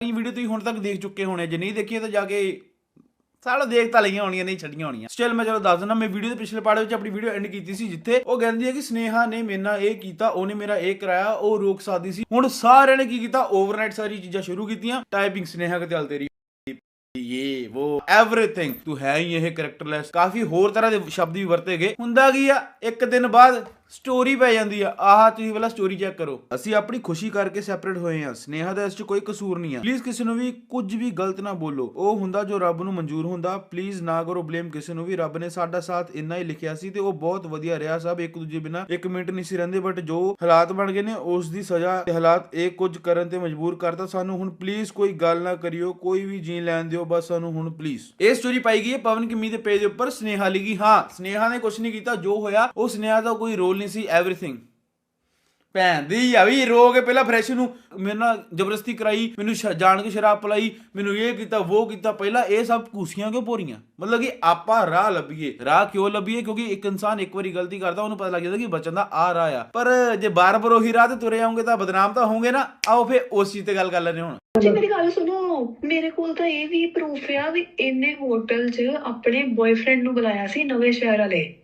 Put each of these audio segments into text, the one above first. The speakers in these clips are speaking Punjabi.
ਸਾਰੀ ਵੀਡੀਓ ਤੁਸੀਂ ਹੁਣ ਤੱਕ ਦੇਖ ਚੁੱਕੇ ਹੋਣੇ ਜੇ ਨਹੀਂ ਦੇਖੀ ਤਾਂ ਜਾ ਕੇ ਸਾਲਾ ਦੇਖ ਤਾਂ ਲਈਆਂ ਹੋਣੀਆਂ, ਨਹੀਂ ਛੱਡੀਆਂ ਹੋਣੀਆਂ। ਸਟਿਲ ਮੈਂ ਚਲੋ ਦੱਸ ਦਿੰਦਾ ਮੈਂ ਵੀਡੀਓ ਦੇ ਪਿਛਲੇ ਪਾਰਟ ਵਿੱਚ ਆਪਣੀ ਵੀਡੀਓ ਐਂਡ ਕੀਤੀ ਸੀ, ਜਿੱਥੇ ਉਹ ਕਹਿੰਦੀ ਹੈ ਕਿ ਸਨੇਹਾ ਨੇ ਮੇਰੇ ਨਾਲ ਇਹ ਕੀਤਾ, ਉਹਨੇ ਮੇਰਾ ਇਹ ਕਰਾਇਆ, ਉਹ ਰੋਕ ਸਕਦੀ ਸੀ। ਹੁਣ ਸਾਰਿਆਂ ਨੇ ਕੀ ਕੀਤਾ? ਓਵਰਨਾਈਟ ਸਾਰੀ ਚੀਜ਼ਾਂ ਸ਼ੁਰੂ ਕੀਤੀਆਂ ਟਾਈਪਿੰਗ ਸਨੇਹਾ ਕਿਤੇ ਤੇਰੀ ਇਹ ਉਹ ਐਵਰੀਥਿੰਗ ਤੂੰ ਹੈ ਹੀ ਇਹ ਕੈਰੈਕਟਰਲੈਸ ਕਾਫੀ ਹੋਰ ਤਰ੍ਹਾਂ ਦੇ ਸ਼ਬਦ ਵੀ ਵਰਤੇ ਗਏ। ਹੁੰਦਾ ਕੀ ਆ? ਇੱਕ ਦਿਨ ਬਾਅਦ ਸਟੋਰੀ ਪੈ ਜਾਂਦੀ ਆ। ਆਹ ਤੁਸੀਂ ਪਹਿਲਾਂ ਸਟੋਰੀ ਚੈੱਕ ਕਰੋ। ਅਸੀਂ ਆਪਣੀ ਖੁਸ਼ੀ ਕਰਕੇ ਸੈਪਰੇਟ ਹੋਏ ਆ। ਸਨੇਹਾ ਦਾ ਇਸ 'ਚ ਕੋਈ ਕਸੂਰ ਨਹੀਂ ਆ। ਪਲੀਜ਼ ਕਿਸੇ ਨੂੰ ਵੀ ਕੁਝ ਵੀ ਗਲਤ ਨਾ ਬੋਲੋ। ਉਹ ਹੁੰਦਾ ਜੋ ਰੱਬ ਨੂੰ ਮਨਜ਼ੂਰ ਹੁੰਦਾ। ਪਲੀਜ਼ ਨਾ ਕਰੋ ਬਲੇਮ ਕਿਸੇ ਨੂੰ ਵੀ। ਰੱਬ ਨੇ ਸਾਡਾ ਸਾਥ ਇੰਨਾ ਹੀ ਲਿਖਿਆ ਸੀ ਤੇ ਉਹ ਬਹੁਤ ਵਧੀਆ ਰਿਹਾ। ਸਭ ਇੱਕ ਦੂਜੇ ਬਿਨਾ ਇੱਕ ਮਿੰਟ ਨਹੀਂ ਸੀ ਰਹਿੰਦੇ। ਬਟ ਜੋ ਹਾਲਾਤ ਬਣ ਗਏ ਨੇ, ਉਸ ਦੀ ਸਜ਼ਾ ਤੇ ਹਾਲਾਤ ਇਹ ਕੁਝ ਕਰਨ ਤੇ ਮਜਬੂਰ ਕਰਤਾ। ਸਾਨੂੰ ਹੁਣ ਪਲੀਜ਼ ਕੋਈ ਗੱਲ ਨਾ ਕਰਿਓ। ਕੋਈ ਵੀ ਜੀ ਲੈਣ ਦਿਓ। ਬਸ ਸਾਨੂੰ ਹੁਣ ਪਲੀਜ਼ ਇਹ ਸਟੋਰੀ ਪਾਈ ਗਈ ਹੈ ਪਵਨ ਕਿਮੀ ਦੇ ਪੇਜ ਉੱਪਰ। ਸਨੇਹਾ ਲਿਖੀ, ਹਾਂ, ਸਨੇਹਾ ਨੇ ਕੁਝ ਨਹੀਂ ਕੀਤਾ। ਜੋ ਹੋਇਆ, ਉਹ ਸਨੇਹਾ ਦਾ ਕੋਈ ਰੋਲ ਨਹੀਂ ਸੀ ਐਵਰੀਥਿੰਗ ਭੈਣ ਦੀ ਆ ਵੀ, ਰੋ ਕੇ ਪਹਿਲਾਂ ਫਰੈਸ਼ ਨੂੰ ਮੇਰੇ ਨਾਲ ਜ਼ਬਰਦਸਤੀ ਕਰਾਈ, ਮੈਨੂੰ ਜਾਣ ਕੇ ਸ਼ਰਾਬ ਪਲਾਈ, ਮੈਨੂੰ ਇਹ ਕੀਤਾ ਉਹ ਕੀਤਾ, ਪਹਿਲਾਂ ਇਹ ਸਭ ਕੂਸੀਆਂ ਕਿਉਂ ਪੋਰੀਆਂ? ਮਤਲਬ ਕਿ ਆਪਾਂ ਰਾਹ ਲੱਭੀਏ। ਰਾਹ ਕਿਉਂ ਲੱਭੀਏ? ਕਿਉਂਕਿ ਇੱਕ ਇਨਸਾਨ ਇੱਕ ਵਾਰੀ ਗਲਤੀ ਕਰਦਾ, ਉਹਨੂੰ ਪਤਾ ਲੱਗ ਜਾਂਦਾ ਕਿ ਬਚਣ ਦਾ ਆ ਰਾਹ ਆ। ਪਰ ਜੇ ਬਾਰ-ਬਾਰ ਉਹੀ ਰਾਹ ਤੇ ਤੁਰੇ ਆਉਂਗੇ ਤਾਂ ਬਦਨਾਮ ਤਾਂ ਹੋਵੋਗੇ ਨਾ। ਆਓ ਫੇ ਉਸ ਚੀਜ਼ ਤੇ ਗੱਲ ਕਰ ਲੈਂਦੇ ਹੁਣ। ਜੀ ਮੇਰੀ ਗੱਲ ਸੁਣੋ। ਮੇਰੇ ਕੋਲ ਤਾਂ ਇਹ ਵੀ ਪ੍ਰੂਫ ਆ ਵੀ ਇਹਨੇ ਹੋਟਲ 'ਚ ਆਪਣੇ ਬॉयਫ੍ਰੈਂਡ ਨੂੰ ਬੁਲਾਇਆ ਸੀ ਨਵੇਂ ਸ਼ਹਿਰ ਵਾਲੇ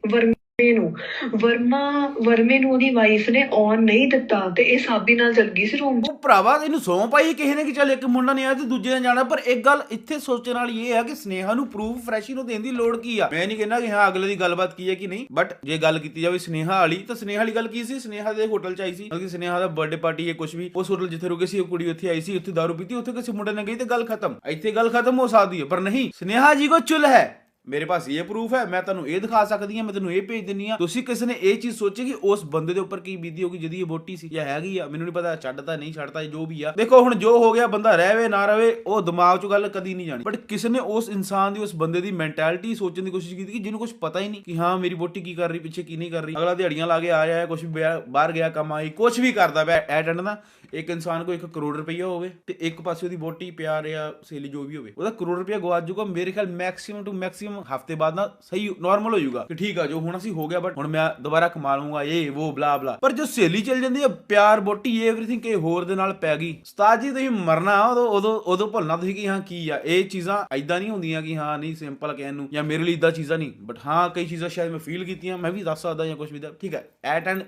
ਨੂੰ। ਵਰਮਾ, ਵਰਮੇ ਨੂੰ ਉਹਦੀ ਵਾਈਫ ਨੇ ਔਨ ਨਹੀਂ ਦਿੱਤਾ ਤੇ ਇਹ ਸਾਬੀ ਨਾਲ ਚਲ ਗਈ ਸੀ ਰੂਮ ਉਹ ਭਰਾਵਾ, ਇਹਨੂੰ ਸੌਂ ਪਾਈ ਕਿਸੇ ਨੇ ਕਿ ਚੱਲ ਇੱਕ ਮੁੰਡਾ ਨਹੀਂ ਆਇਆ ਤੇ ਦੂਜੇ ਨੇ ਜਾਣਾ। ਪਰ ਇੱਕ ਗੱਲ ਇੱਥੇ ਸੋਚਣ ਵਾਲੀ ਇਹ ਹੈ ਕਿ ਸਨੇਹਾ ਨੂੰ ਪ੍ਰੂਫ ਫਰੈਸ਼ੀ ਨੂੰ ਦੇਣ ਦੀ ਲੋੜ ਕੀ ਆ। ਮੈਂ ਨਹੀਂ ਕਹਿੰਦਾ ਕਿ ਹਾਂ, ਅਗਲੇ ਦੀ ਗੱਲਬਾਤ ਕੀ ਹੈ ਕਿ ਨਹੀਂ। ਬਟ ਜੇ ਗੱਲ ਕੀਤੀ ਜਾਵੇ ਸਨੇਹਾ ਵਾਲੀ, ਤਾਂ ਸਨੇਹਾ ਵਾਲੀ ਗੱਲ ਕੀ ਸੀ? ਸਨੇਹਾ ਦੇ ਹੋਟਲ ਚ ਆਈ ਸੀ। ਕਿ ਸਨੇਹਾ ਦਾ ਬਰਥਡੇ ਪਾਰਟੀ ਹੈ ਕੁਝ ਵੀ, ਉਸ ਹੋਟਲ ਜਿੱਥੇ ਰੁਕੇ ਸੀ, ਉਹ ਕੁੜੀ ਉੱਥੇ ਆਈ ਸੀ, ਉੱਥੇ ਦਾਰੂ ਪੀਤੀ, ਉੱਥੇ ਕਿਸੇ ਮੁੰਡੇ ਨੇ ਗਈ ਤੇ ਗੱਲ ਖਤਮ। ਇੱਥੇ ਗੱਲ ਖਤਮ ਹੋ ਸਕਦੀ ਹੈ। ਪਰ ਨਹੀਂ, ਸਨੇਹਾ ਜੀ ਕੋ ਚੁੱਲ ਹੈ। ਮੇਰੇ ਪਾਸ ਇਹ ਪ੍ਰੂਫ ਹੈ, ਮੈਂ ਤੁਹਾਨੂੰ ਇਹ ਦਿਖਾ ਸਕਦੀ ਹਾਂ, ਮੈਂ ਤੁਹਾਨੂੰ ਇਹ ਭੇਜ ਦਿੰਨੀ ਆ ਤੁਸੀਂ ਕਿਸੇ ਨੇ ਇਹ ਚੀਜ਼ ਸੋਚੀ ਕਿ ਉਸ ਬੰਦੇ ਦੇ ਉੱਪਰ ਕੀ ਬੀਤੀ ਹੋਗੀ ਜਿਹਦੀ ਇਹ ਬੋਟੀ ਸੀ ਜਾਂ ਹੈਗੀ ਆ, ਮੈਨੂੰ ਨਹੀਂ ਪਤਾ ਛੱਡਦਾ ਨਹੀਂ ਛੱਡਦਾ ਜੋ ਵੀ ਆ। ਦੇਖੋ, ਹੁਣ ਜੋ ਹੋ ਗਿਆ, ਬੰਦਾ ਰਹਿਵੇ ਨਾ ਰਵੇ, ਉਹ ਦਿਮਾਗ 'ਚ ਗੱਲ ਕਦੀ ਨਹੀਂ ਜਾਣੀ। ਬਟ ਕਿਸੇ ਨੇ ਉਸ ਇਨਸਾਨ ਦੀ, ਉਸ ਬੰਦੇ ਦੀ ਮੈਂਟੈਲਿਟੀ ਸੋਚਣ ਦੀ ਕੋਸ਼ਿਸ਼ ਕੀਤੀ ਕਿ ਜਿਹਨੂੰ ਕੁਝ ਪਤਾ ਹੀ ਨਹੀਂ ਕਿ ਹਾਂ, ਮੇਰੀ ਬੋਟੀ ਕੀ ਕਰ ਰਹੀ, ਪਿੱਛੇ ਕੀ ਨਹੀਂ ਕਰ ਰਹੀ। ਅਗਲਾ ਦਿਹਾੜੀਆਂ ਲਾ ਕੇ ਆ ਰਿਹਾ ਹੈ ਕੁਝ ਬਾਹਰ ਗਿਆ ਕਮਾਈ ਕੁਝ ਵੀ ਕਰਦਾ ਪਿਆ ਐਟ ਐਂਡ ਨਾ ਇੱਕ ਇਨਸਾਨ ਕੋਲ 1 ਕਰੋੜ ਰੁਪਈਆ ਹੋਵੇ ਤੇ ਇੱਕ ਪਾਸੇ ਉਹਦੀ ਬੋਟੀ ਪਿਆਰ ਜਾਂ ਸੇਲੀ ਜੋ ਵੀ ਹੋਵੇ, ਉਹਦਾ ਕਰੋੜ ਰੁਪਈਆ ਗਵਾਚ ਜਾਊਗਾ ਮੇਰੇ ਖਿਆਲ ਮੈਕਸਿਮਮ ਟੂ ਮੈਕਸਿਮਮ ਹਫ਼ਤੇ ਬਾਅਦ ਨਾ ਸਹੀ ਨਾਰਮਲ ਹੋ ਜਾਊਗਾ ਕਿ ਠੀਕ ਆ, ਜੋ ਹੁਣ ਅਸੀਂ ਹੋ ਗਿਆ ਬਟ ਹੁਣ ਮੈਂ ਦੁਬਾਰਾ ਕਮਾ ਲੂੰਗਾ ਇਹ, ਉਹ, ਬਲਾ ਬਲਾ। ਪਰ ਜੋ ਸੇਲੀ ਚੱਲ ਜਾਂਦੀ ਹੈ ਪਿਆਰ ਬੋਟੀ ਐਵਰੀਥਿੰਗ ਕਿ ਹੋਰ ਦੇ ਨਾਲ ਪੈ ਗਈ। ਉਸਤਾਦ ਜੀ, ਤੁਸੀਂ ਮਰਨਾ, ਉਦੋਂ ਉਦੋਂ ਉਦੋਂ ਭੁੱਲਣਾ ਤੁਸੀਂ ਕਿ ਹਾਂ, ਕੀ ਆ? ਇਹ ਚੀਜ਼ਾਂ ਐਦਾਂ ਨਹੀਂ ਹੁੰਦੀਆਂ ਕਿ ਹਾਂ, ਨਹੀਂ ਸਿੰਪਲ ਕਹਿਣ ਨੂੰ, ਜਾਂ ਮੇਰੇ ਲਈ ਇਦਾਂ ਚੀਜ਼ਾਂ ਨਹੀਂ। ਬਟ ਹਾਂ, ਕਈ ਚੀਜ਼ਾਂ ਸ਼ਾਇਦ ਮੈਂ ਫੀਲ ਕੀਤੀਆਂ, ਮੈਂ ਵੀ ਦੱਸ ਸਕਦਾ ਜਾਂ ਕੁਝ ਵੀ ਦਾ। ਠੀਕ ਹੈ ਐਟ ਐਂਡ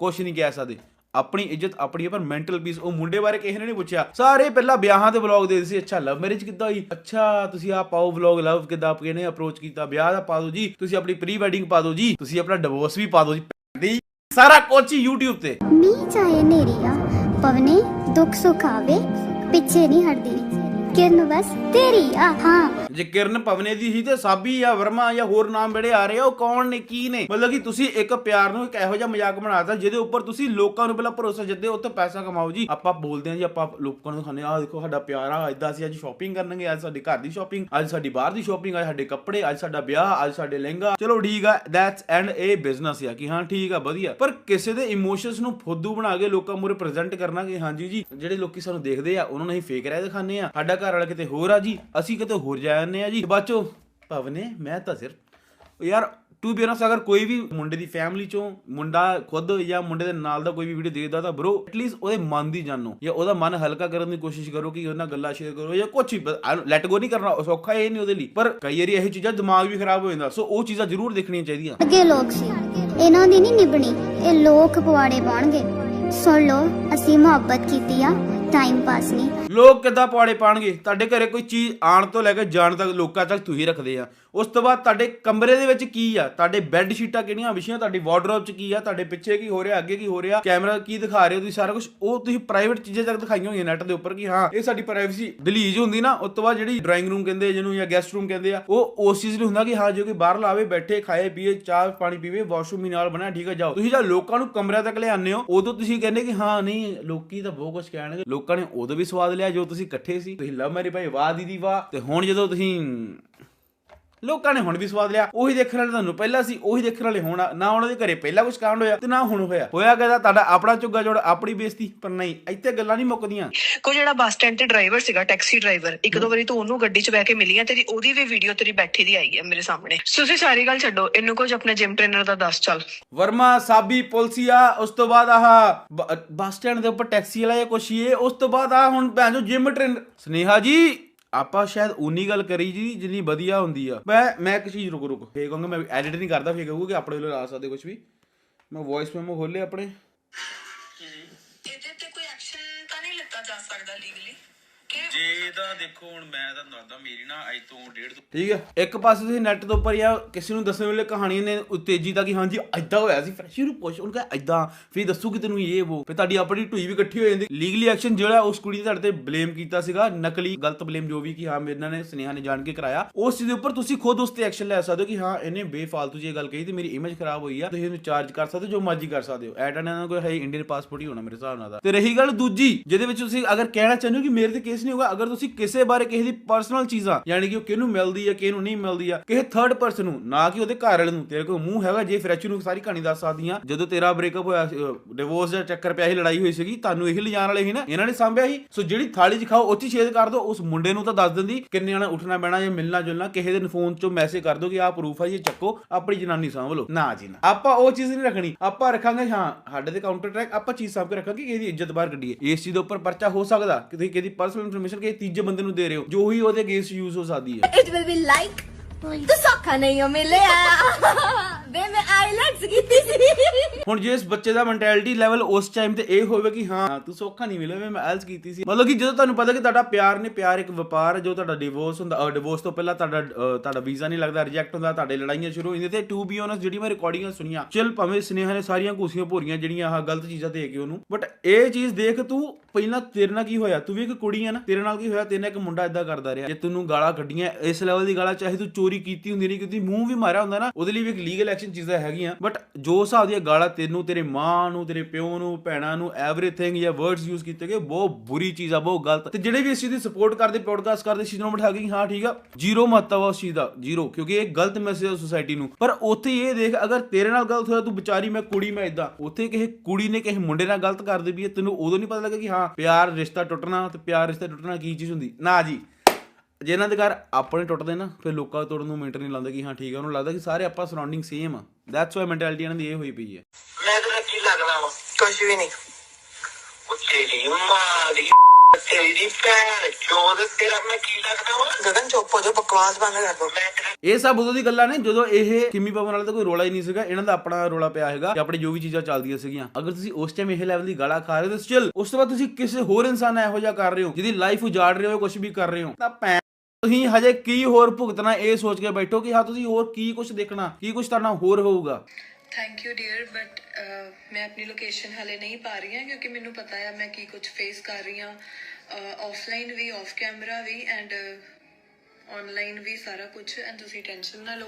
ਕੁਛ ਨਹੀਂ ਕਹਿ ਸਕਦੇ। ਆਪਣੀ ਇੱਜ਼ਤ ਆਪਣੀ ਹੈ, ਪਰ ਮੈਂਟਲ ਪੀਸ ਉਹ ਮੁੰਡੇ ਬਾਰੇ ਕਿਸੇ ਨੇ ਨਹੀਂ ਪੁੱਛਿਆ। ਸਾਰੇ ਪਹਿਲਾਂ ਵਿਆਹਾਂ ਦੇ ਵਲੌਗ ਦੇ ਸੀ, ਅੱਛਾ ਲਵ ਮੈਰਿਜ ਕਿੱਦਾਂ ਹੋਈ? ਅੱਛਾ, ਤੁਸੀਂ ਆ ਪਾਓ ਵਲੌਗ ਲਵ ਕਿੱਦਾਂ ਕਿਹਨੇ ਅਪਰੋਚ ਕੀਤਾ, ਵਿਆਹ ਦਾ ਪਾ ਦਿਓ ਜੀ, ਤੁਸੀਂ ਆਪਣੀ ਪ੍ਰੀ ਵੈਡਿੰਗ ਪਾ ਦਿਓ ਜੀ, ਤੁਸੀਂ ਆਪਣਾ ਡਿਵੋਰਸ ਵੀ ਪਾ ਦਿਓ ਜੀ ਸਾਰਾ ਕੁਝ ਹੀ YouTube ਤੇ। ਮੀਂਹ ਚਾਹੇ ਨੇਰੀਆ ਪਵਨੇ ਦੁੱਖ ਸੁੱਖ ਆਵੇ, ਪਿੱਛੇ ਨਹੀਂ ਹਟਦੀ। ਕਿਰਨ, ਬਸ ਤੇਰੀ ਆ, ਹਾਂ। ਜੇ ਕਿਰਨ ਪਵਨੇ ਦੀ ਸੀ ਤੇ ਸਾਬੀ ਜਾਂ ਵਰਮਾ ਜਾਂ ਹੋਰ ਨਾਮ ਬੜੇ ਆ ਰਹੇ ਆ, ਉਹ ਕੌਣ ਨੇ, ਕੀ ਨੇ? ਮਤਲਬ ਕਿ ਤੁਸੀਂ ਇੱਕ ਪਿਆਰ ਨੂੰ ਇੱਕ ਇਹੋ ਜਿਹਾ ਮਜ਼ਾਕ ਬਣਾਤਾ ਜਿਹਦੇ ਉੱਪਰ ਤੁਸੀਂ ਲੋਕਾਂ ਨੂੰ ਪਹਿਲਾਂ ਭਰੋਸਾ ਜਿੱਦੇ ਉੱਤੇ ਪੈਸਾ ਕਮਾਓ ਜੀ। ਆਪਾਂ ਬੋਲਦੇ ਹਾਂ ਜੀ, ਆਪਾਂ ਲੋਕਾਂ ਨੂੰ ਦਿਖਾਉਂਦੇ ਆ ਦੇਖੋ ਸਾਡਾ ਪਿਆਰ ਆ ਇਦਾਂ ਅਸੀਂ ਅੱਜ ਸ਼ਾਪਿੰਗ ਕਰਨਗੇ, ਅੱਜ ਸਾਡੀ ਘਰ ਦੀ ਸ਼ਾਪਿੰਗ ਅੱਜ ਸਾਡੀ ਬਾਹਰ ਦੀ ਸ਼ਾਪਿੰਗ ਅੱਜ ਸਾਡੇ ਕੱਪੜੇ, ਅੱਜ ਸਾਡਾ ਵਿਆਹ, ਅੱਜ ਸਾਡੇ ਲਹਿੰਗਾ। ਚਲੋ ਠੀਕ ਆ ਦੈਟਸ ਐਂਡ ਇਹ ਬਿਜ਼ਨਸ ਆ ਕਿ ਹਾਂ, ਠੀਕ ਆ, ਵਧੀਆ। ਪਰ ਕਿਸੇ ਦੇ ਇਮੋਸ਼ਨਸ ਨੂੰ ਫੁੱਦੂ ਬਣਾ ਕੇ ਲੋਕਾਂ ਮੂਹਰੇ ਪ੍ਰੈਜ਼ੈਂਟ ਕਰਨਾ ਕਿ ਹਾਂਜੀ ਜੀ, ਜਿਹੜੇ ਲੋਕੀ ਸਾਨੂੰ ਦੇਖਦੇ ਆ, ਉਹਨਾਂ ਨੂੰ ਅਸੀਂ ਫੇਕ ਰਹਿ ਦਿਖਾਉਂਦੇ ਆ। ਸਾਡਾ ਘਰ ਵਾਲਾ ਕਿਤੇ ਹੋਰ ਆ ਜੀ, ਅਸੀਂ ਕਿਤੇ ਹੋਰ ਜਾਇਆ ਜਾਂਦੇ ਆ ਜੀ। ਬਾਚੋ ਭਵਨੇ, ਮੈਂ ਤਾਂ ਸਿਰਫ ਯਾਰ ਟੂ ਬੀ ਅਗਰ ਕੋਈ ਵੀ ਮੁੰਡੇ ਦੀ ਫੈਮਿਲੀ ਚੋਂ ਮੁੰਡਾ ਖੁਦ ਜਾਂ ਮੁੰਡੇ ਦੇ ਨਾਲ ਦਾ ਕੋਈ ਵੀ ਵੀਡੀਓ ਦੇਖਦਾ ਤਾਂ ਬ్రో ਐਟਲੀਸਟ ਉਹਦੇ ਮਨ ਦੀ ਜਾਣੋ। ਜਾਂ ਉਹਦਾ ਮਨ ਹਲਕਾ ਕਰਨ ਦੀ ਕੋਸ਼ਿਸ਼ ਕਰੋ ਕਿ ਉਹਨਾਂ ਗੱਲਾਂ ਸ਼ੇਅਰ ਕਰੋ ਜਾਂ ਕੁਝ ਵੀ ਲੈਟ ਗੋ ਨਹੀਂ ਕਰਨਾ ਸੌਖਾ ਇਹ ਨਹੀਂ ਉਹਦੇ ਲਈ। ਪਰ ਕਈ ਵਾਰੀ ਇਹੋ ਚੀਜ਼ਾਂ ਦਿਮਾਗ ਵੀ ਖਰਾਬ ਹੋ ਜਾਂਦਾ ਸੋ ਉਹ ਚੀਜ਼ਾਂ ਜ਼ਰੂਰ ਦੇਖਣੀਆਂ ਚਾਹੀਦੀਆਂ। ਅੱਗੇ ਲੋਕ ਸੀ, ਇਹਨਾਂ ਦੀ ਨਹੀਂ ਨਿਭਣੀ, ਇਹ ਲੋਕ ਪਵਾੜੇ ਪਾਉਣਗੇ। ਸੁਣ ਲੋ ਅਸੀਂ ਮੁਹੱਬਤ ਕੀਤੀ ਆ। ਟਾਈਮ ਪਾਸ ਨਹੀਂ। ਲੋਕ ਕਿੱਦਾਂ ਪਵਾੜੇ ਪਾਣਗੇ? ਤੁਹਾਡੇ ਘਰੇ ਕੋਈ ਚੀਜ਼ ਆਣ ਤੋਂ ਲੈ ਕੇ ਜਾਣ ਤੱਕ ਲੋਕਾਂ ਤੱਕ ਤੁਸੀਂ ਰੱਖਦੇ ਆ। ਉਸ ਤੋਂ ਬਾਅਦ ਤੁਹਾਡੇ ਕਮਰੇ ਦੇ ਵਿੱਚ ਕੀ ਆ? ਤੁਹਾਡੇ ਬੈੱਡ ਸ਼ੀਟਾਂ ਕਿਹੜੀਆਂ? ਵਿਸ਼ੀਆਂ ਤੁਹਾਡੀ ਵਾਰਡਰੋਬ 'ਚ ਕੀ ਆ? ਤੁਹਾਡੇ ਪਿੱਛੇ ਕੀ ਹੋ ਰਿਹਾ? ਅੱਗੇ ਕੀ ਹੋ ਰਿਹਾ? ਕੈਮਰਾ ਕੀ ਦਿਖਾ ਰਹੇ ਹੋ ਤੁਸੀਂ ਸਾਰਾ ਕੁਝ ਉਹ ਤੁਸੀਂ ਪ੍ਰਾਈਵੇਟ ਚੀਜ਼ਾਂ ਤੱਕ ਦਿਖਾਈਆਂ ਹੋਈਆਂ ਨੈਟ ਦੇ ਉੱਪਰ ਕਿ ਹਾਂ, ਇਹ ਸਾਡੀ ਪ੍ਰਾਈਵੇਸੀ ਦਲੀਜ ਹੁੰਦੀ ਨਾ, ਉਸ ਤੋਂ ਬਾਅਦ ਜਿਹੜੀ ਡਰਾਇੰਗ ਰੂਮ ਕਹਿੰਦੇ ਜਿਹਨੂੰ ਜਾਂ ਗੈਸਟ ਰੂਮ ਕਹਿੰਦੇ ਆ, ਉਹ ਉਸ ਚੀਜ਼ ਲਈ ਹੁੰਦਾ ਕਿ ਹਾਂ, ਜੋ ਕਿ ਬਾਹਰ ਲਾਵੇ, ਬੈਠੇ, ਖਾਏ, ਪੀਏ, ਚਾਹ, ਪਾਣੀ ਪੀਵੇ ਵਾਸ਼ਰੂਮ ਵੀ ਨਾਲ ਬਣਿਆ, ਠੀਕ ਹੈ ਜਾਓ। ਤੁਸੀਂ ਜਦ ਲੋਕਾਂ ਨੂੰ ਕਮਰਿਆਂ ਤੱਕ ਲਿਆਉਂਦੇ ਹੋ, ਉਦੋਂ ਤੁਸੀਂ ਕਹਿੰਦੇ ਕਿ ਹਾਂ, ਨਹੀਂ, ਲੋਕੀ ਤਾਂ ਬਹੁਤ ਕੁਝ ਕਹਿਣਗੇ। ਲੋਕਾਂ ਨੇ ਉਦੋਂ ਵੀ ਸਵਾਦ ਲਿਆ ਜੋ ਤੁਸੀਂ ਇਕੱਠੇ ਸੀ। ਤੁਸੀਂ ਲਵ ਮੈਰੀ ਭਾਈ, ਵਾਹ ਦੀਦੀ, ਵਾਹ। ਤੇ ਹੁਣ ਜਦੋਂ ਤੁਸੀਂ ਲੋਕਾਂ ਨੇ ਹੁਣ ਵੀ ਸਵਾਦ ਲਿਆ। ਉਹੀ ਦੇਖਣ ਵਾਲੇ ਤੁਹਾਨੂੰ ਪਹਿਲਾਂ ਸੀ ਉਹੀ ਦੇਖਣ ਵਾਲੇ ਹੁਣ। ਨਾ ਉਹਨਾਂ ਦੇ ਘਰੇ ਪਹਿਲਾਂ ਕੁਝ ਕਾਂਡ ਹੋਇਆ ਤੇ ਨਾ ਹੁਣ ਹੋਇਆ। ਹੋਇਆ ਕਹਦਾ? ਤੁਹਾਡਾ ਆਪਣਾ ਝੁੱਗਾ ਜੋੜ ਆਪਣੀ ਬੇਇੱਜ਼ਤੀ। ਪਰ ਨਹੀਂ ਇੱਥੇ ਗੱਲਾਂ ਨਹੀਂ ਮੁੱਕਦੀਆਂ। ਕੋ ਜਿਹੜਾ ਬੱਸ ਸਟੈਂਡ ਤੇ ਡਰਾਈਵਰ ਸੀਗਾ ਟੈਕਸੀ ਡਰਾਈਵਰ ਇੱਕ ਦੋ ਵਾਰੀ ਤੂੰ ਉਹਨੂੰ ਗੱਡੀ 'ਚ ਬਹਿ ਕੇ ਮਿਲੀ ਆ ਤੇਰੀ ਉਹਦੀ ਵੀ ਵੀਡੀਓ ਤੇਰੀ ਬੈਠੀ ਦੀ ਆਈ ਹੈ ਮੇਰੇ ਸਾਹਮਣੇ। ਤੁਸੀਂ ਸਾਰੀ ਗੱਲ ਛੱਡੋ ਇਹਨੂੰ ਕੁਝ ਆਪਣੇ ਜਿਮ ਟ੍ਰੇਨਰ ਦਾ ਦੱਸ ਚੱਲ। ਵਰਮਾ ਸਾਬੀ ਪੁਲਸੀਆ ਉਸ ਤੋਂ ਬਾਅਦ ਆਹ ਬੱਸ ਸਟੈਂਡ ਦੇ ਉੱਪਰ ਟੈਕਸੀ ਵਾਲਾ ਜਾਂ ਕੁਛ ਇਹ ਉਸ ਤੋਂ ਬਾਅਦ ਆ ਹੁਣ ਭੈਣ ਜੋ ਜਿਮ ਟ੍ਰੇਨਰ ਸਨੇਹਾ ਜੀ! ਆਪਾਂ ਸ਼ਾਇਦ ਉਨੀ ਗੱਲ ਕਰੀ ਜੀ, ਜਿੰਨੀ ਵਧੀਆ ਹੁੰਦੀ ਆ। ਮੈਂ ਮੈਂ ਇੱਕ ਚੀਜ਼ ਰੁਕ ਰੁਕ। ਫੇਰ ਕਹੂੰਗਾ, ਮੈਂ ਐਡਿਟ ਨਹੀਂ ਕਰਦਾ, ਫੇਰ ਕਹੂੰਗਾ ਕਿ ਆਪਣੇ ਵੱਲੋਂ ਲਾ ਸਕਦੇ ਕੁਝ ਵੀ। ਮੈਂ ਵੌਇਸ ਮੈਮੋ ਖੋਲੇ ਆਪਣੇ। ਇਹਦੇ ਤੇ ਕੋਈ ਐਕਸ਼ਨ ਤਾਂ ਨਹੀਂ ਲਿੱਤਾ ਜਾ ਸਕਦਾ ਲੀਗਲੀ ਜੇ ਇਹਦਾ ਦੇਖੋ ਹੁਣ ਮੈਂ ਤਾਂ ਦੱਸਦਾ ਮੇਰੀ ਨਾ ਅੱਜ ਤੋਂ ਡੇਢ ਤੋਂ ਠੀਕ ਹੈ। ਇੱਕ ਪਾਸੇ ਤੁਸੀਂ ਨੈਟ ਦੇ ਉੱਪਰ ਜਾਂ ਕਿਸੇ ਨੂੰ ਦੱਸਣ ਵੇਲੇ ਕਹਾਣੀਆਂ ਨੇ ਉਤੇਜੀ ਤਾਂ ਕਿ ਹਾਂਜੀ ਐਦਾਂ ਹੋਇਆ ਸੀ। ਫਰੈਸ਼ੀ ਨੂੰ ਪੁੱਛ, ਉਹਨੂੰ ਕਹੇ ਐਦਾਂ ਫਿਰ ਦੱਸੂ ਕਿ ਤੈਨੂੰ ਇਹ ਉਹ। ਫਿਰ ਤੁਹਾਡੀ ਆਪਣੀ ਢੂਈ ਵੀ ਇਕੱਠੀ ਹੋ ਜਾਂਦੀ। ਲੀਗਲੀ ਐਕਸ਼ਨ ਜਿਹੜਾ ਉਸ ਕੁੜੀ ਨੇ ਤੁਹਾਡੇ ਤੇ ਬਲੇਮ ਕੀਤਾ ਸੀਗਾ, ਨਕਲੀ ਗਲਤ ਬਲੇਮ ਜੋ ਵੀ ਕਿ ਹਾਂ ਮੇਰੇ ਨੇ ਸਨੇਹਾ ਨੇ ਜਾਣ ਕੇ ਕਰਾਇਆ। ਉਸ ਚੀਜ਼ ਦੇ ਉੱਪਰ ਤੁਸੀਂ ਖੁਦ ਉਸ ਤੇ ਐਕਸ਼ਨ ਲੈ ਸਕਦੇ ਹੋ ਕਿ ਹਾਂ, ਇਹਨੇ ਬੇਫਾਲਤੂ ਜੀ ਇਹ ਗੱਲ ਕਹੀ ਤੇ ਮੇਰੀ ਇਮੇਜ ਖਰਾਬ ਹੋਈ ਆ, ਤੁਸੀਂ ਇਹਨੂੰ ਚਾਰਜ ਕਰ ਸਕਦੇ ਹੋ, ਜੋ ਮਰਜ਼ੀ ਕਰ ਸਕਦੇ ਹੋ। ਐਡ ਨਾਲ ਕੋਈ ਹੈ ਇੰਡੀਅਨ ਪਾਸਪੋਰਟ ਹੀ ਹੋਣਾ ਮੇਰੇ ਹਿਸਾਬ ਨਾਲ ਦਾ ਤੇ ਰਹੀ ਗੱਲ ਦੂਜੀ, ਜਿਹਦੇ ਵਿੱਚ ਤੁਸੀਂ ਅਗਰ ਕਹਿਣਾ ਚਾਹੁੰਦੇ ਹੋ ਕਿ ਮੇਰੇ ਤੇ ਕੇਸ ਨਹੀਂ ਹੋਗਾ ਅਗਰ ਤੁਸੀਂ ਕਿਸੇ ਬਾਰੇ ਕਿਸੇ ਦੀ ਪਰਸਨਲ ਚੀਜ਼ਾਂ, ਯਾਨੀ ਕਿ ਉਹ ਕਿਹਨੂੰ ਮਿਲਦੀ ਹੈ ਕਿਹਨੂੰ ਨਹੀਂ ਮਿਲਦੀ ਆ, ਕਿਸੇ ਥਰਡ ਪਰਸਨ ਨੂੰ, ਨਾ ਕਿ ਉਹਦੇ ਘਰ ਵਾਲੇ ਨੂੰ, ਤੇਰੇ ਕੋਲ ਮੂੰਹ ਹੈਗਾ, ਜੇ ਫਰੈਚ ਨੂੰ ਸਾਰੀ ਕਹਾਣੀ ਦੱਸ ਸਕਦੀ ਆ ਜਦੋਂ ਤੇਰਾ ਬ੍ਰੇਕਅਪ ਹੋਇਆ ਡਿਵੋਰਸ ਦਾ ਚੱਕਰ ਪਿਆ ਸੀ, ਲੜਾਈ ਹੋਈ ਸੀਗੀ, ਤੁਹਾਨੂੰ ਇਹ ਲਿਜਾਣ ਵਾਲੇ ਸੀ ਨਾ, ਇਹਨਾਂ ਨੇ ਸਾਂਭਿਆ ਸੀ। ਸੋ ਜਿਹੜੀ ਥਾਲੀ 'ਚ ਖਾਓ ਉਹ ਛੇਦ ਕਰ ਦਿਓ ਉਸ ਮੁੰਡੇ ਨੂੰ ਤਾਂ ਦੱਸ ਦਿੰਦੀ, ਕਿੰਨੇ ਆਣਾ ਉੱਠਣਾ ਬਹਿਣਾ ਜਾਂ ਮਿਲਣਾ ਜੁਲਣਾ, ਕਿਸੇ ਦੇ ਫੋਨ 'ਚੋਂ ਮੈਸੇਜ ਕਰ ਦਿਓ ਕਿ ਆਹ ਪ੍ਰੂਫ ਆ ਜੀ ਚੱਕੋ, ਆਪਣੀ ਜਨਾਨੀ ਸਾਂਭ ਲਓ। ਨਾ ਜੀ, ਨਾ। ਆਪਾਂ ਉਹ ਚੀਜ਼ ਨਹੀਂ ਰੱਖਣੀ, ਆਪਾਂ ਰੱਖਾਂਗੇ, ਹਾਂ, ਸਾਡੇ ਤੇ ਕਾਊਂਟਰ ਟਰੈਕ ਆਪਾਂ ਚੀਜ਼ ਸਾਂਭ ਕੇ ਰੱਖਾਂਗੇ ਕਿ ਇਹਦੀ ਇੱਜ਼ਤ ਬਾਹਰ ਕੱਢੀਏ। ਇਸ ਚੀਜ਼ ਦੇ ਉੱਪਰ ਪਰਚਾ ਹੋ ਸਕਦਾ, ਕਿ ਤੁਸੀਂ ਕਿਸੇ ਪਰਸਨਲ ਇਨਫੋਰਮੇਸ਼ਨ ਕਿਸੇ ਤੀਜੇ ਬੰਦੇ ਨੂੰ ਦੇ ਰਹੇ ਹੋ ਜੋ ਹੀ ਉਹਦੇ ਅਗੇਂਸਟ ਯੂਜ਼ ਹੋ ਸਕਦੀ ਹੈ। It will be like ਤੂੰ ਸੌਖਾ ਨਹੀਂ ਹੋ ਮਿਲਿਆ। ਮੈਂ ਆਈਲੈਟਸ ਕੀਤੀ ਸੀ। ਹੁਣ ਜੇ ਇਸ ਬੱਚੇ ਦਾ ਮੈਂਟੈਲਿਟੀ ਲੈਵਲ ਉਸ ਟਾਈਮ ਤੇ ਇਹ ਹੋਵੇ ਕਿ ਹਾਂ, ਤੂੰ ਸੌਖਾ ਨਹੀਂ ਮਿਲਿਆ, ਮੈਂ ਐਲਸ ਕੀਤੀ ਸੀ। ਮਤਲਬ ਕਿ ਜਦੋਂ ਤੁਹਾਨੂੰ ਪਤਾ ਕਿ ਤੁਹਾਡਾ ਪਿਆਰ ਨੇ ਪਿਆਰ ਇੱਕ ਵਪਾਰ ਹੈ, ਜੋ ਤੁਹਾਡਾ ਡਿਵੋਰਸ ਹੁੰਦਾ ਡਿਵੋਰਸ ਤੋਂ ਪਹਿਲਾਂ ਤੁਹਾਡਾ ਤੁਹਾਡਾ ਵੀਜ਼ਾ ਨਹੀਂ ਲੱਗਦਾ ਰਿਜੈਕਟ ਹੁੰਦਾ, ਤੁਹਾਡੇ ਲੜਾਈਆਂ ਸ਼ੁਰੂ ਹੋ ਤੇ ਟੂ ਬੀ ਓਨੈਸਟ ਜਿਹੜੀ ਮੈਂ ਰਿਕਾਰਡਿੰਗਾਂ ਸੁਣੀਆਂ, ਚਲ ਭਾਵੇਂ ਸਨੇਹਾ ਨੇ ਸਾਰੀਆਂ ਘੂਸੀਆਂ ਭੋਰੀਆਂ, ਜਿਹੜੀਆਂ ਆਹ ਗਲਤ ਚੀਜ਼ਾਂ ਦੇ ਕੇ ਉਹਨੂੰ ਬਟ ਇਹ ਚੀਜ਼ ਦੇਖ ਤੂੰ ਪਹਿਲਾਂ ਤੇਰੇ ਨਾਲ ਕੀ ਹੋਇਆ? ਤੂੰ ਵੀ ਇੱਕ ਕੁੜੀ ਆ ਨਾ, ਤੇਰੇ ਨਾਲ ਕੀ ਹੋਇਆ? ਤੇਰੇ ਨਾਲ ਇੱਕ ਮੁੰਡਾ ਇਦਾਂ ਕਰਦਾ ਰਿਹਾ। ਜੇ ਤੈਨੂੰ ਗਾਲਾਂ ਕੱਢੀਆਂ, ਇਸ ਲੈਵਲ ਦੀ ਗਾਲਾਂ, ਚਾਹੇ ਤੂੰ ਚੋਰੀ ਕੀਤੀ ਹੁੰਦੀ ਨਹੀਂ, ਕਿਉਂਕਿ ਮੂੰਹ ਵੀ ਮਾਰਿਆ ਹੁੰਦਾ ਨਾ, ਉਹਦੇ ਲਈ ਵੀ ਇੱਕ ਲੀਗਲ ਐਕਸ਼ਨ ਚੀਜ਼ਾਂ ਹੈਗੀਆਂ ਬਟ ਜੋ ਹਿਸਾਬ ਦੀਆਂ ਗਾਲਾਂ ਤੈਨੂੰ, ਤੇਰੇ ਮਾਂ ਨੂੰ, ਤੇਰੇ ਪਿਓ ਨੂੰ, ਭੈਣਾਂ ਨੂੰ ਐਵਰੀਥਿੰਗ ਜਾਂ ਵਰਡਸ ਯੂਜ਼ ਕੀਤੇ ਗਏ, ਬਹੁਤ ਬੁਰੀ ਚੀਜ਼ ਆ, ਬਹੁਤ ਗਲਤ। ਤੇ ਜਿਹੜੇ ਵੀ ਇਸ ਚੀਜ਼ ਦੀ ਸਪੋਰਟ ਕਰਦੇ ਪੋਡਕਾਸਟ ਕਰਦੇ ਚੀਜ਼ ਨੂੰ ਬਿਠਾ ਕੇ ਹਾਂ, ਠੀਕ ਆ ਜ਼ੀਰੋ ਮਹੱਤਵ ਆ ਉਸ ਚੀਜ਼ ਦਾ ਜ਼ੀਰੋ ਕਿਉਂਕਿ ਇਹ ਗਲਤ ਮੈਸੇਜ ਆ ਸੋਸਾਇਟੀ ਨੂੰ। ਪਰ ਉੱਥੇ ਇਹ ਦੇਖ, ਅਗਰ ਤੇਰੇ ਨਾਲ ਗਲਤ ਹੋਇਆ, ਤੂੰ ਵਿਚਾਰੀ, ਮੈਂ ਕੁੜੀ, ਮੈਂ ਇਦਾਂ ਉੱਥੇ ਕਿਸੇ ਕੁੜੀ ਨੇ ਕਿਸੇ ਮੁੰਡੇ ਨਾਲ ਗਲਤ ਕਰ ਦੇ ਵੀ ਤੈਨੂੰ ਉਦੋਂ ਨਹੀਂ ਪਤਾ ਲੱਗਾ ਕਿ ਹਾਂ, ਪਿਆਰ, ਰਿਸ਼ਤਾ ਟੁੱਟਣਾ, ਤੇ ਪਿਆਰ, ਰਿਸ਼ਤਾ ਟੁੱਟਣਾ ਕੀ ਚੀਜ਼ ਹੁੰਦੀ। ਨਾ ਜੀ। ਜੇ ਇਹਨਾਂ ਦੇ ਘਰ ਆਪਣੇ ਟੁੱਟਦੇ ਨਾ ਫਿਰ ਲੋਕਾਂ ਤੋੜਨ ਨੂੰ ਮਿੰਟ ਨਹੀਂ ਲਾਉਂਦੇ ਕਿ ਹਾਂ ਠੀਕ ਹੈ ਉਹਨੂੰ ਲੱਗਦਾ ਕਿ ਸਾਰੇ ਆਪਾਂ ਸਰਾਊਂਡਿੰਗ ਸੇਮ ਆ। ਦੈਟਸ ਵਾਈ ਮੈਂਟੈਲਿਟੀ ਇਹਨਾਂ ਦੀ ਇਹ ਹੋਈ ਪਈ ਹੈ ਮੈਂ ਤੇਰਾ ਕੀ ਲੱਗਦਾ ਵਾ? ਕੁਛ ਵੀ ਨਹੀਂ। ਉਹ ਤੇਰੀ ਮਾਂ ਦੀ ਤੇਰੀ ਭੈਣ ਚੋਦ ਤੇਰਾ ਮੈਂ ਕੀ ਲੱਗਦਾ ਵਾ? ਗਗਨ ਚੁੱਪ ਹੋ ਜਾ ਬਕਵਾਸ ਬੰਦ ਕਰ ਦੋ। ਮੈਂ ਤੇਰਾ ਇਹ ਸਭ ਉਦੋਂ ਦੀ ਗੱਲਾਂ ਨੇ ਜਦੋਂ ਇਹ ਕਿੰਮੀ ਪਵਨ ਵਾਲਾ ਤਾਂ ਕੋਈ ਰੋਲਾ ਹੀ ਨਹੀਂ ਸੀਗਾ ਇਹਨਾਂ ਦਾ ਆਪਣਾ ਰੋਲਾ ਪਿਆ ਹੈਗਾ ਕਿ ਆਪਣੇ ਜੋ ਵੀ ਚੀਜ਼ਾਂ ਚੱਲਦੀਆਂ ਸੀਗੀਆਂ। ਅਗਰ ਤੁਸੀਂ ਉਸ ਟਾਈਮ ਇਹ ਲੈਵਲ ਦੀ ਗਾਲਾਂ ਖਾ ਰਹੇ ਹੋ ਤਾਂ ਸਟਿਲ ਉਸ ਤੋਂ ਬਾਅਦ ਤੁਸੀਂ ਕਿਸੇ ਹੋਰ ਇਨਸਾਨ ਨਾਲ ਇਹੋ ਜਿਹਾ ਕਰ ਰਹੇ ਹੋ ਜਿਹਦੀ ਲਾਈਫ ਉਜਾੜ ਰਹੇ ਹੋ ਕੁਝ ਵੀ ਕਰ ਰਹੇ ਹੋ ਤਾਂ ਭੈਣ ਤੁਸੀਂ ਹਜੇ ਕੀ ਹੋਰ ਭੁਗਤਣਾ, ਇਹ ਸੋਚ ਕੇ ਬੈਠੋ ਕਿ ਹਾਂ, ਤੁਸੀਂ ਹੋਰ ਕੀ ਕੁਝ ਦੇਖਣਾ, ਕੀ ਕੁਝ ਤੁਹਾਡਾ ਹੋਰ ਹੋਊਗਾ। ਥੈਂਕ ਯੂ ਡੀਅਰ ਬਟ ਮੈਂ ਆਪਣੀ ਲੋਕੇਸ਼ਨ ਹਲੇ ਨਹੀਂ ਪਾ ਰਹੀ ਹਾਂ, ਕਿਉਂਕਿ ਮੈਨੂੰ ਪਤਾ ਹੈ ਮੈਂ ਕੀ ਕੁਝ ਫੇਸ ਕਰ ਰਹੀ ਹਾਂ। ਆਫਲਾਈਨ ਵੀ ਆਫ ਕੈਮਰਾ ਵੀ ਐਂਡ ਆਨਲਾਈਨ ਵੀ ਸਾਰਾ ਕੁਝ ਐਂਡ ਤੁਸੀਂ ਟੈਨਸ਼ਨ ਨਾ ਲਓ।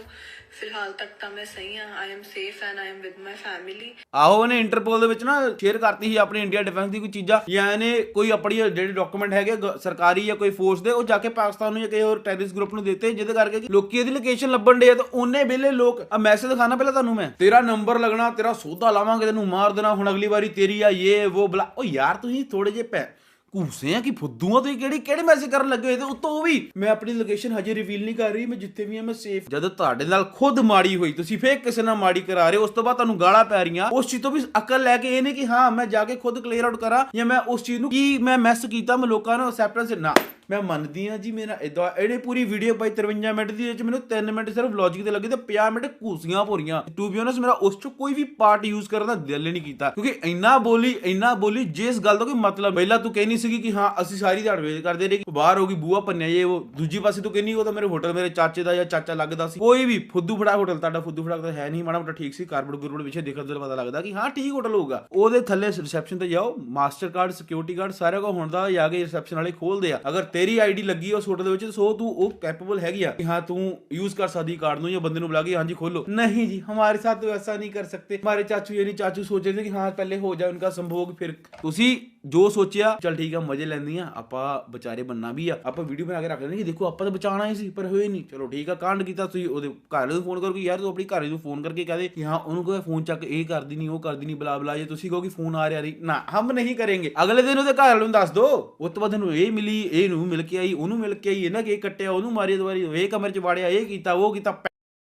ਫਿਲਹਾਲ ਤੱਕ ਤਾਂ ਮੈਂ ਸਹੀ ਹਾਂ। I am safe and I am with my family ਆਹੋ, ਉਹਨੇ ਇੰਟਰਪੋਲ ਦੇ ਵਿੱਚ ਨਾ ਸ਼ੇਅਰ ਕਰਤੀ ਸੀ ਆਪਣੀ ਇੰਡੀਆ ਡਿਫੈਂਸ ਦੀ ਕੋਈ ਚੀਜ਼ਾਂ। ਜਾਂ ਇਹਨੇ ਕੋਈ ਆਪਣੀ ਜਿਹੜੇ ਡਾਕੂਮੈਂਟ ਹੈਗੇ ਗ- ਸਰਕਾਰੀ ਜਾਂ ਕੋਈ ਫੋਰਸ ਦੇ, ਉਹ ਜਾ ਕੇ ਪਾਕਿਸਤਾਨ ਨੂੰ ਜਾਂ ਕਿਸੇ ਹੋਰ ਟੈਰਰਿਸਟ ਗਰੁੱਪ ਨੂੰ ਦਿੱਤੇ, ਜਿਹਦੇ ਕਰਕੇ ਕਿ ਲੋਕੀ ਇਹਦੀ ਲੋਕੇਸ਼ਨ ਲੱਭਣ ਦੇ ਤਾਂ ਉਹਨੇ ਵੇਲੇ ਲੋਕ ਆ ਮੈਸੇਜ ਦਿਖਾਣਾ ਪਹਿਲਾਂ ਤੁਹਾਨੂੰ ਮੈਂ। ਤੇਰਾ ਨੰਬਰ ਲੱਗਣਾ, ਤੇਰਾ ਸੌਦਾ ਲਾਵਾਂਗੇ ਤੈਨੂੰ, ਮਾਰ ਦੇਣਾ, ਹੁਣ ਅਗਲੀ ਵਾਰੀ ਤੇਰੀ ਆ ਇਹ ਉਹ ਬਲਾ। ਉਹ ਯਾਰ, ਤੁਸੀਂ ਥੋੜੇ ਜਿਹੇ ਪੈ ਘੂਸੇ ਆ ਕਿ ਫੁੱਦੂਆਂ ਤੁਸੀਂ ਕਿਹੜੀ ਕਿਹੜੇ ਮੈਸੇਜ ਕਰਨ ਲੱਗੇ ਹੋਏ ਤੇ ਉੱਤੋਂ ਉਹ ਵੀ ਮੈਂ ਆਪਣੀ ਲੋਕੇਸ਼ਨ ਹਜੇ ਰਿਵੀਲ ਨਹੀਂ ਕਰ ਰਹੀ, ਮੈਂ ਜਿੱਥੇ ਵੀ ਆ ਮੈਂ ਸੇਫ ਜਦ ਤੁਹਾਡੇ ਨਾਲ ਖੁਦ ਮਾੜੀ ਹੋਈ, ਤੁਸੀਂ ਫੇਰ ਕਿਸੇ ਨਾਲ ਮਾੜੀ ਕਰਾ ਰਹੇ ਹੋ, ਉਸ ਤੋਂ ਬਾਅਦ ਤੁਹਾਨੂੰ ਗਾਲਾਂ ਪੈ ਰਹੀਆਂ, ਉਸ ਚੀਜ਼ ਤੋਂ ਵੀ ਅਕਲ ਲੈ ਕੇ ਇਹ ਨਹੀਂ ਕਿ ਹਾਂ, ਮੈਂ ਜਾ ਕੇ ਖੁਦ ਕਲੀਅਰ ਆਊਟ ਕਰਾਂ ਜਾਂ ਮੈਂ ਉਸ ਚੀਜ਼ ਨੂੰ ਕੀ ਮੈਂ ਮੈਸ ਕੀਤਾ, ਮੈਂ ਲੋਕਾਂ ਨੂੰ ਅਸੈਪਟੈਂਸ ਨਾ ਮੈਂ ਮੰਨਦੀ ਆ ਜੀ, ਮੇਰਾ ਇਦਾਂ ਇਹਨੇ ਪੂਰੀ ਵੀਡੀਓ ਪਾਈ 53 ਮਿੰਟ ਦੀ ਵਿੱਚ ਮੈਨੂੰ 3 ਮਿੰਟ ਸਿਰਫ ਲੌਜੀਕ ਤੇ ਲੱਗੇ ਤੇ 50 ਮਿੰਟ ਘੂਸੀਆਂ ਭੋਰੀਆਂ। ਟੂ ਬੀ ਓਨੈਸਟ ਮੇਰਾ ਉਸ ਚ ਕੋਈ ਵੀ ਪਾਰਟ ਯੂਜ਼ ਕਰਨ ਦਾ ਦਿਲ ਨਹੀਂ ਕੀਤਾ। ਕਿਉਂਕਿ ਇੰਨਾ ਬੋਲੀ ਇੰਨਾ ਬੋਲੀ ਜਿਸ ਗੱਲ ਦਾ ਕੋਈ ਮਤਲਬ ਪਹਿਲਾਂ ਤੂੰ ਕਹਿਨੀ ਸੀਗੀ ਕਿ ਹਾਂ, ਅਸੀਂ ਸਾਰੀ ਦਿਹਾੜ ਵੇਟ ਕਰਦੇ ਰਹੇ ਬਾਹਰ ਹੋ ਗਈ ਬੂਆ ਪੰਨਿਆ ਜੇ ਉਹ। ਦੂਜੀ ਪਾਸੇ ਤੂੰ ਕਹਿੰਨੀ, ਉਹ ਤਾਂ ਮੇਰੇ ਹੋਟਲ ਮੇਰੇ ਚਾਚੇ ਦਾ ਜਾਂ ਚਾਚਾ ਲੱਗਦਾ ਸੀ। ਕੋਈ ਵੀ ਫੁੱਦੂ ਫੜਾ ਹੋਟਲ ਤੁਹਾਡਾ ਫੁੱਦੂ ਫੜਾ ਤਾਂ ਹੈ ਨਹੀਂ। ਮਾੜਾ ਮੋਟਾ ਠੀਕ ਸੀ ਕਾਰਬਨ ਗੁਰਬਨ ਪਿੱਛੇ ਦੇਖਣ ਤੋਂ ਪਤਾ ਲੱਗਦਾ ਕਿ ਹਾਂ, ਠੀਕ ਹੋਟਲ ਹੋਊਗਾ। ਉਹਦੇ ਥੱਲੇ ਰਿਸੈਪਸ਼ਨ ਤੇ ਜਾਓ ਮਾਸਟਰ ਕਾਰਡ ਸਿਕਿਉਰਿਟੀ ਕਾਰਡ ਸਾਰਿਆਂ ਕੋ ਹੁੰਦਾ ਜਾ ਕੇ ਰਿਸੈਪਸ਼ਨ ਵਾਲੇ ਖੋਲਦੇ ਆ। ਅਗਰ ਤੇਰੀ ਆਈਡੀ ਲੱਗੀ ਉਸ ਹੋਟਲ ਦੇ ਵਿੱਚ, ਸੋ ਤੂੰ ਉਹ ਕੈਪੇਬਲ ਹੈਗੀ ਆ ਕਿ ਹਾਂ, ਤੂੰ ਯੂਜ਼ ਕਰ ਸਕਦੀ ਕਾਰਡ ਨੂੰ ਜਾਂ ਬੰਦੇ ਨੂੰ ਬੁਲਾ ਕੇ, ਹਾਂਜੀ ਖੋਲੋ ਨਹੀਂ ਜੀ, ਹਮਾਰੇ ਸਾਥ ਤੋ ਐਸਾ ਨਹੀਂ ਕਰ ਸਕਦੇ। ਹਮਾਰੇ ਚਾਚੂ ਇਹ ਨਹੀਂ, ਚਾਚੂ ਸੋਚਦੇ ਕਿ ਹਾਂ, ਪਹਿਲੇ ਹੋ ਜਾਏ ਉਨ੍ਹਾਂ ਦਾ ਸੰਭੋਗ, ਫਿਰ ਤੁਸੀਂ ਜੋ ਸੋਚਿਆ, ਚਲ ਠੀਕ ਆ, ਮਜ਼ੇ ਲੈਂਦੀ ਆ, ਆਪਾਂ ਵਿਚਾਰੇ ਬੰਨਾ ਵੀ ਆ। ਆਪਾਂ ਵੀਡੀਓ ਬਣਾ ਕੇ ਰੱਖ ਲੈਂਦੇ ਕਿ ਦੇਖੋ, ਆਪਾਂ ਤਾਂ ਬਚਾਣਾ ਹੀ ਸੀ, ਪਰ ਹੋਏ ਨਹੀਂ। ਚਲੋ ਠੀਕ ਆ, ਕਾਂਡ ਕੀਤਾ ਤੁਸੀਂ, ਉਹਦੇ ਘਰ ਨੂੰ ਫੋਨ ਕਰੋ ਯਾਰ ਤੂੰ ਆਪਣੀ ਘਰ ਨੂੰ ਫੋਨ ਕਰਕੇ ਕਹਦੇ ਕਿ ਹਾਂ, ਉਹਨੂੰ ਕੋਈ ਫੋਨ ਚੱਕ, ਇਹ ਕਰਦੀ ਨਹੀਂ, ਉਹ ਕਰਦੀ ਨਹੀਂ, ਬਲਾ ਬਲਾ, ਜੇ ਤੁਸੀਂ ਕਹੋ ਕਿ ਫੋਨ ਆ ਰਿਹਾ ਨਹੀਂ, ਨਾ, ਹਮ ਨਹੀਂ ਕरेंगे ਅਗਲੇ ਦਿਨ ਉਹਦੇ ਘਰ ਵਾਲੇ ਨੂੰ ਦੱਸ ਦੋ, ਉਸ ਤੋਂ ਬਾਅਦ ਇਹਨੂੰ ਇਹ ਮਿਲੀ, ਇਹ ਨੂੰ ਮਿਲ ਕੇ ਆਈ, ਉਹਨੂੰ ਮਿਲ ਕੇ ਆਈ, ਇਹਨਾਂ ਕੇ ਕੱਟਿਆ, ਉਹਨੂੰ ਮਾਰੀ ਦੁਬਾਰੀ, ਇਹ ਕਮਰੇ 'ਚ ਵਾੜਿਆ, ਇਹ ਕੀਤਾ, ਉਹ ਕੀਤਾ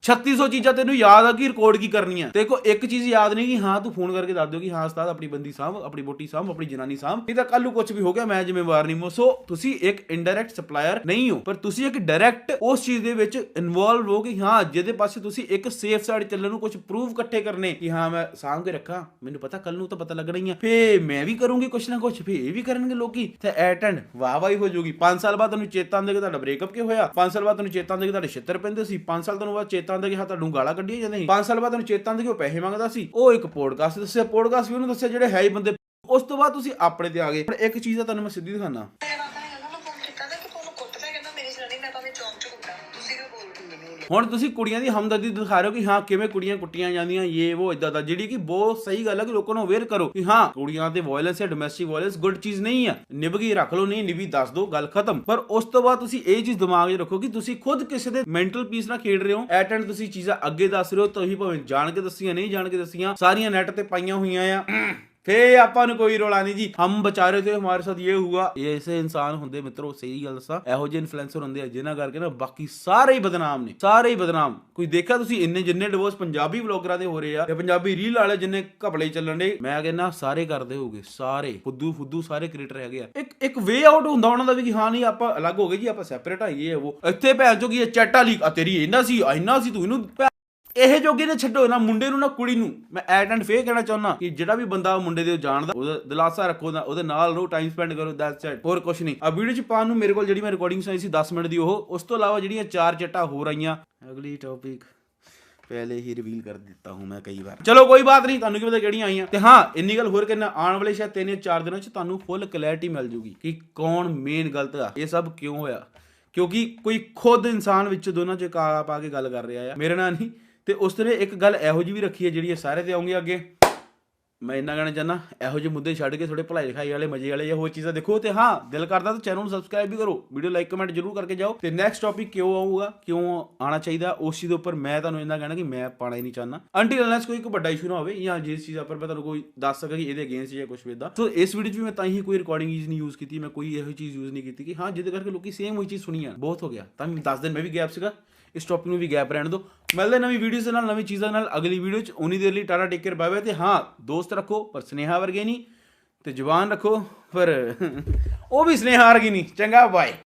3600 ਚੀਜ਼ਾਂ ਤੈਨੂੰ ਯਾਦ ਆ ਕਿ ਰਿਕਾਰਡ ਕੀ ਕਰਨੀ ਆ। ਦੇਖੋ, ਇੱਕ ਚੀਜ਼ ਯਾਦ ਨਹੀਂ ਕਿ ਹਾਂ, ਤੂੰ ਫੋਨ ਕਰਕੇ ਦੱਸ ਦਿਓ ਕਿ ਹਾਂ, ਉਸਤਾਦ, ਆਪਣੀ ਬੰਦੀ ਸਾਂਭ, ਆਪਣੀ ਬੋਟੀ ਸਾਂਭ, ਆਪਣੀ ਜਨਾਨੀ ਸਾਂਭ। ਨਹੀਂ ਤਾਂ ਕੱਲ ਨੂੰ ਕੁਝ ਵੀ ਹੋ ਗਿਆ, ਮੈਂ ਜ਼ਿੰਮੇਵਾਰ ਨਹੀਂ। ਮੋ ਸੋ, ਤੁਸੀਂ ਇੱਕ ਇਨਡਾਇਰੈਕਟ ਸਪਲਾਇਰ ਨਹੀਂ ਹੋ, ਪਰ ਤੁਸੀਂ ਇੱਕ ਡਾਇਰੈਕਟ ਉਸ ਚੀਜ਼ ਦੇ ਵਿੱਚ ਇਨਵੋਲਵ ਹੋ ਕਿ ਹਾਂ, ਜਿਹਦੇ ਪਾਸੇ ਤੁਸੀਂ ਇੱਕ ਸੇਫ ਸਾਈਡ ਚੱਲਣ ਨੂੰ ਕੁਝ ਪ੍ਰੂਫ ਇਕੱਠੇ ਕਰਨੇ, ਕਿ ਹਾਂ, ਮੈਂ ਸਾਂਭ ਕੇ ਰੱਖਾਂ। ਮੈਨੂੰ ਪਤਾ ਕੱਲ ਨੂੰ ਤਾਂ ਪਤਾ ਲੱਗਣਾ ਹੀ ਆ। ਫੇ ਮੈਂ ਵੀ ਕਰੂੰਗੀ ਕੁਛ ਨਾ ਕੁਛ, ਫੇ ਇਹ ਵੀ ਕਰਨਗੇ ਲੋਕੀ। ਤੇ ਐਟ ਐਂਡ ਵਾਹ ਵਾਹੀ ਹੋ ਜਾਊਗੀ। 5 ਸਾਲ ਬਾਅਦ ਤੁਹਾਨੂੰ ਚੇਤਾ ਆਉਂਦੇ ਕਿ ਤੁਹਾਡਾ ਬ੍ਰੇਕਅਪ ਕਿਉਂ ਹੋਇਆ? 5 ਸਾਲ ਬਾਅਦ ਤੁਹਾਨੂੰ ਚੇਤਾ ਆਉਂਦੇ ਕਿ ਤੁਹਾਡੇ ਛਿੱਤਰ ਪੈਂਦੇ ਸੀ। 5 ਸਾਲ ਤੁਹਾਨੂੰ ਬਾਅਦ ਚੇਤਾ ਆਉਂਦੇ ਕਿ ਹਾਂ ਤੁਹਾਨੂੰ ਗਾਲਾਂ ਕੱਢੀਆਂ ਜਾਂਦੀਆਂ ਸੀ 5 ਸਾਲ ਬਾਅਦ ਤੁਹਾਨੂੰ ਚੇਤਾ ਆਉਂਦੇ ਕਿ ਉਹ ਪੈਸੇ ਮੰਗਦਾ ਸੀ? ਉਹ ਇੱਕ ਪੋਡਕਾਸਟ ਦੱਸਿਆ ਪੋਡਕਾਸਟ ਵੀ ਉਹਨੂੰ ਦੱਸਿਆ ਜਿਹੜੇ ਹੈ ਹੀ ਬੰਦੇ। ਉਸ ਤੋਂ ਬਾਅਦ ਤੁਸੀਂ ਆਪਣੇ ਤੇ ਆ ਗਏ। ਹੁਣ ਇੱਕ ਚੀਜ਼ ਦਾ ਤੁਹਾਨੂੰ ਮੈਂ ਸਿੱਧੀ ਦਿਖਾਣਾ ਹੁਣ ਤੁਸੀਂ ਕੁੜੀਆਂ ਦੀ ਹਮਦਰਦੀ ਦਿਖਾ ਰਹੇ ਹੋ ਕਿ ਹਾਂ, ਕਿਵੇਂ ਕੁੜੀਆਂ ਕੁੱਟੀਆਂ ਜਾਂਦੀਆਂ ਇਹ ਉਹ ਇਦਾਂ ਦਾ, ਜਿਹੜੀ ਕਿ ਬਹੁਤ ਸਹੀ ਗੱਲ ਹੈ ਕਿ ਲੋਕਾਂ ਨੂੰ ਅਵੇਅਰ ਕਰੋ ਕਿ ਹਾਂ, ਕੁੜੀਆਂ ਤੇ ਵਾਇਲੈਂਸ ਹੈ ਡੋਮੈਸਟਿਕ ਵਾਇਲੈਂਸ ਗੁੱਡ ਚੀਜ਼ ਨਹੀਂ ਹੈ ਨਿਭ ਗਈ ਰੱਖ ਲਓ, ਨਹੀਂ ਨਿਭੀ, ਦੱਸ ਦਿਓ ਗੱਲ ਖਤਮ। ਪਰ ਉਸ ਤੋਂ ਬਾਅਦ ਤੁਸੀਂ ਇਹ ਚੀਜ਼ ਦਿਮਾਗ 'ਚ ਰੱਖੋ ਕਿ ਤੁਸੀਂ ਖੁਦ ਕਿਸੇ ਦੇ ਮੈਂਟਲ ਪੀਸ ਨਾਲ ਖੇਡ ਰਹੇ ਹੋ। ਐਟ ਐਂਡ ਤੁਸੀਂ ਚੀਜ਼ਾਂ ਅੱਗੇ ਦੱਸ ਰਹੇ ਹੋ, ਤੁਸੀਂ ਭਾਵੇਂ ਜਾਣ ਕੇ ਦੱਸੀਆਂ, ਨਹੀਂ ਜਾਣ ਕੇ ਦੱਸੀਆਂ, ਸਾਰੀਆਂ ਨੈਟ ਤੇ ਪਾਈਆਂ ਹੋਈਆਂ ਆ। ਫੇ ਆਪਾਂ ਨੂੰ ਕੋਈ ਰੋਲਾ ਨਹੀਂ ਜੀ। ਹਮ ਬਚਾਰੇ ਤੇ ਹਮਾਰੇ ਸਾਥ ਇਹ ਹੁਆ। ਐਸੇ ਇਨਸਾਨ ਹੁੰਦੇ ਮਿੱਤਰੋ, ਸਹੀ ਗੱਲ ਦੱਸਾਂ। ਇਹੋ ਜਿਹੇ ਇਨਫਲੂਐਂਸਰ ਹੁੰਦੇ ਆ ਜਿਨ੍ਹਾਂ ਕਰਕੇ ਨਾ ਬਾਕੀ ਸਾਰੇ ਹੀ ਬਦਨਾਮ ਨੇ। ਸਾਰੇ ਹੀ ਬਦਨਾਮ। ਕੋਈ ਦੇਖਿਆ ਤੁਸੀਂ ਇੰਨੇ ਜਿੰਨੇ ਡਿਵੋਰਸ ਪੰਜਾਬੀ ਵਲੌਗਰਾਂ ਦੇ ਹੋ ਰਹੇ ਆ ਤੇ ਪੰਜਾਬੀ ਰੀਲ ਵਾਲੇ ਜਿੰਨੇ ਘਪਲੇ ਚੱਲਣ ਦੇ, ਮੈਂ ਕਹਿੰਦਾ ਸਾਰੇ ਕਰਦੇ ਹੋਗੇ, ਸਾਰੇ। ਫੁੱਦੂ ਫੁੱਦੂ ਸਾਰੇ ਕ੍ਰੀਏਟਰ ਹੈਗੇ ਆ। ਇੱਕ ਇੱਕ ਵੇ ਆਊਟ ਹੁੰਦਾ ਉਹਨਾਂ ਦਾ ਵੀ ਕਿ ਹਾਂ ਨਹੀਂ, ਆਪਾਂ ਅਲੱਗ ਹੋ ਗਏ ਜੀ, ਆਪਾਂ ਸੈਪਰੇਟ ਆਈਏ ਉਹ। ਇੱਥੇ ਭੈਣ ਚੋ ਕੀ ਚੈਟਾ ਲੀਕ ਆ ਤੇਰੀ ਇੰਨਾ ਸੀ ਇੰਨਾ ਸੀ, ਤੂੰ ਇਹਨੂੰ ਇਹ ਜੋਗੇ ਨੇ ਛੱਡੋ, ਨਾ ਮੁੰਡੇ ਨੂੰ, ਨਾ ਕੁੜੀ ਨੂੰ। ਮੈਂ ਐਟ ਐਂਡ ਫੇਰ ਕਹਿਣਾ ਚਾਹੁੰਦਾ ਕਿ ਜਿਹੜਾ ਵੀ ਬੰਦਾ ਮੁੰਡੇ ਦੇ ਜਾਣਦਾ, ਉਹਦਾ ਦਿਲਾਸਾ ਰੱਖੋ, ਨਾ ਉਹਦੇ ਨਾਲ ਰਹੋ ਟਾਈਮ ਸਪੈਂਡ ਕਰੋ ਦੈਟਸ ਇਟ ਹੋਰ ਕੁਝ ਨਹੀਂ। ਆ ਵੀਡੀਓ ਚ ਪਾਉਣ ਨੂੰ ਮੇਰੇ ਕੋਲ ਜਿਹੜੀ ਮੈਂ ਰਿਕਾਰਡਿੰਗ ਸੁਣਾਈ ਸੀ 10 ਮਿੰਟ ਦੀ, ਉਹ ਉਸ ਤੋਂ ਇਲਾਵਾ ਜਿਹੜੀਆਂ ਚਾਰ ਚਟਾ ਹੋ ਰਹੀਆਂ, ਅਗਲੀ ਟੌਪਿਕ ਪਹਿਲੇ ਹੀ ਰਿਵੀਲ ਕਰ ਦਿੱਤਾ ਹੂੰ ਮੈਂ ਕਈ ਵਾਰ। ਚਲੋ, ਕੋਈ ਬਾਤ ਨਹੀਂ, ਤੁਹਾਨੂੰ ਕੀ ਪਤਾ ਕਿਹੜੀਆਂ ਆਈਆਂ? ਤੇ ਹਾਂ, ਇੰਨੀ ਗੱਲ ਹੋਰ ਕਹਿਣਾ ਆਉਣ ਵਾਲੇ ਸ਼ਾਇਦ ਤਿੰਨ ਜਾਂ ਚਾਰ ਦਿਨਾਂ ਚ ਤੁਹਾਨੂੰ ਫੁੱਲ ਕਲੈਰਿਟੀ ਮਿਲ ਜੂਗੀ ਕਿ ਕੌਣ ਮੇਨ ਗਲਤ ਆ। ਇਹ ਸਭ ਕਿਉਂ ਹੋਇਆ? ਕਿਉਂਕਿ ਕੋਈ ਖੁਦ ਇਨਸਾਨ ਵਿੱਚ ਦੋਨਾਂ ਚ ਕਾ ਪਾ ਕੇ ਗੱਲ ਕਰ ਰਿਹਾ ਆ। ਮੇਰੇ ਨਾਲ ਨਹੀਂ ਤੇ ਉਸ ਤਰ੍ਹਾਂ ਇੱਕ ਗੱਲ ਇਹੋ ਜਿਹੀ ਵੀ ਰੱਖੀ ਹੈ ਜਿਹੜੀ ਇਹ ਸਾਰੇ ਤੇ ਆਉਂਗੀ ਅੱਗੇ। ਮੈਂ ਇੰਨਾ ਕਹਿਣਾ ਚਾਹੁੰਦਾ, ਇਹੋ ਜਿਹੇ ਮੁੱਦੇ ਛੱਡ ਕੇ ਥੋੜੇ ਭਲਾਈ ਲਿਖਾਈ ਵਾਲੇ, ਮਜ਼ੇ ਵਾਲੇ ਜਾਂ ਹੋਰ ਚੀਜ਼ਾਂ ਦੇਖੋ ਤੇ ਹਾਂ, ਦਿਲ ਕਰਦਾ ਤਾਂ ਚੈਨਲ ਨੂੰ ਸਬਸਕ੍ਰਾਈਬ ਵੀ ਕਰੋ। ਵੀਡੀਓ ਲਾਈਕ ਕਮੈਂਟ ਜਰੂਰ ਕਰਕੇ ਜਾਓ। ਤੇ ਨੈਕਸਟ ਟੌਪਿਕ ਕਿਉਂ ਆਊਗਾ, ਕਿਉਂ ਆਣਾ ਚਾਹੀਦਾ, ਉਸ ਚੀਜ਼ ਦੇ ਉੱਪਰ ਮੈਂ ਤੁਹਾਨੂੰ ਇੰਨਾ ਕਹਿਣਾ ਕਿ ਮੈਂ ਪਾਣਾ ਹੀ ਨਹੀਂ ਚਾਹੁੰਦਾ। ਅੰਟਿਲ ਅਨਲੈਸ ਕੋਈ ਇੱਕ ਵੱਡਾ ਇਸ਼ੂ ਨਾ ਹੋਵੇ ਜਾਂ ਜਿਸ ਚੀਜ਼ ਉੱਪਰ ਮੈਂ ਤੁਹਾਨੂੰ ਕੋਈ ਦੱਸ ਸਕਾਂ ਕਿ ਇਹਦੇ ਅਗੇਂਸਟ ਜਾਂ ਕੁਝ ਵੀ ਸੋ ਇਸ ਵੀਡੀਓ 'ਚ ਵੀ ਮੈਂ ਤਾਂ ਹੀ ਕੋਈ ਰਿਕਾਰਡਿੰਗ ਯੂਜ਼ ਨਹੀਂ ਯੂਜ਼ ਕੀਤੀ, ਮੈਂ ਕੋਈ ਇਹੋ ਚੀਜ਼ ਯੂਜ਼ ਨਹੀਂ ਕੀਤੀ ਕਿ ਹਾਂ, ਜਿਹਦੇ ਕਰਕੇ ਲੋਕੀ ਸੇਮ ਉਹੀ ਚੀਜ਼ ਸੁਣੀ ਆ ਬਹੁਤ ਹੋ ਗਿਆ। ਤਾਂ 10 ਦਿਨ ਮੈਂ ਵੀ ਗੈਪ ਸੀਗਾ। ਇਸ ਟੌਪਿਕ ਨੂੰ ਵੀ ਗੈਪ ਰਹਿਣ ਦਿਓ। ਮਿਲਦੇ ਨਵੀਂ ਵੀਡੀਓਜ਼ ਦੇ ਨਾਲ, ਨਵੀਂ ਚੀਜ਼ਾਂ ਨਾਲ। ਅਗਲੀ ਵੀਡੀਓ 'ਚ ਉਨੀ ਦੇਰ ਲਈ tata take care bye bye ਤੇ ਹਾਂ, ਦੋਸਤ ਰੱਖੋ, ਪਰ ਸਨੇਹਾ ਵਰਗੇ ਨਹੀਂ ਤੇ ਜ਼ੁਬਾਨ ਰੱਖੋ, ਪਰ ਉਹ ਵੀ ਸਨੇਹਾ ਵਰਗੀ ਨਹੀਂ। ਚੰਗਾ ਬਾਏ